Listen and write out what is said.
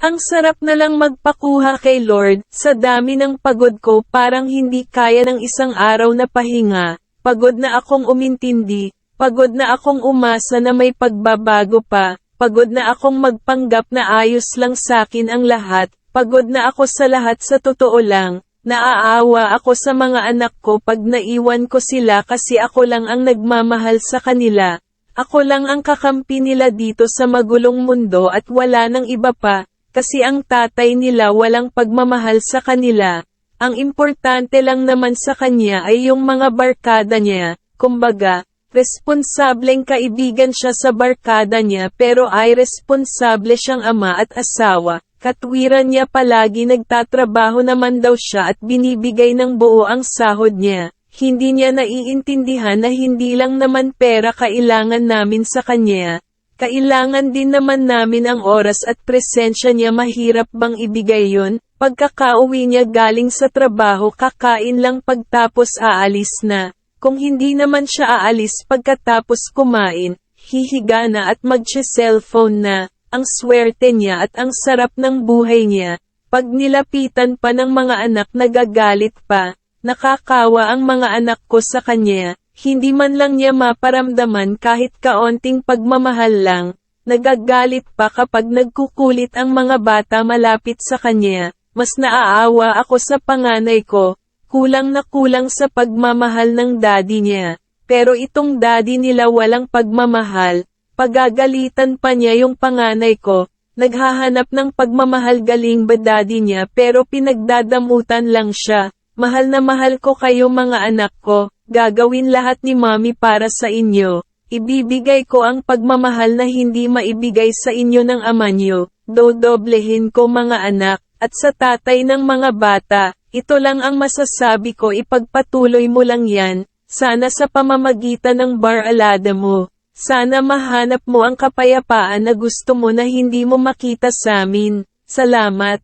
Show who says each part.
Speaker 1: Ang sarap na lang magpakuha kay Lord, sa dami ng pagod ko parang hindi kaya ng isang araw na pahinga, pagod na akong umintindi, pagod na akong umasa na may pagbabago pa, pagod na akong magpanggap na ayos lang sakin ang lahat, pagod na ako sa lahat sa totoo lang, naaawa ako sa mga anak ko pag naiwan ko sila kasi ako lang ang nagmamahal sa kanila. Ako lang ang kakampi nila dito sa magulong mundo at wala nang iba pa, kasi ang tatay nila walang pagmamahal sa kanila. Ang importante lang naman sa kanya ay yung mga barkada niya, kumbaga, responsableng kaibigan siya sa barkada niya pero ay responsable siyang ama at asawa. Katwiran niya palagi nagtatrabaho naman daw siya at binibigay ng buo ang sahod niya. Hindi niya naiintindihan na hindi lang naman pera kailangan namin sa kanya. Kailangan din naman namin ang oras at presensya niya mahirap bang ibigay yon? Pagkakauwi niya galing sa trabaho kakain lang pagtapos aalis na. Kung hindi naman siya aalis pagkatapos kumain, hihiga na at magse-cellphone na. Ang swerte niya at ang sarap ng buhay niya. Pag nilapitan pa ng mga anak nagagalit pa, nakakawa ang mga anak ko sa kanya, hindi man lang niya maparamdaman kahit kaonting pagmamahal lang, nagagalit pa kapag nagkukulit ang mga bata malapit sa kanya, mas naaawa ako sa panganay ko, kulang na kulang sa pagmamahal ng daddy niya, pero itong daddy nila walang pagmamahal, pagagalitan pa niya yung panganay ko, naghahanap ng pagmamahal galing ba daddy niya pero pinagdadamutan lang siya, mahal na mahal ko kayo mga anak ko, Gagawin lahat ni Mami para sa inyo. Ibibigay ko ang pagmamahal na hindi maibigay sa inyo ng ama niyo. Dodoblehin ko mga anak, at sa tatay ng mga bata, ito lang ang masasabi ko ipagpatuloy mo lang yan, sana sa pamamagitan ng bar alada mo. Sana mahanap mo ang kapayapaan na gusto mo na hindi mo makita sa amin. Salamat.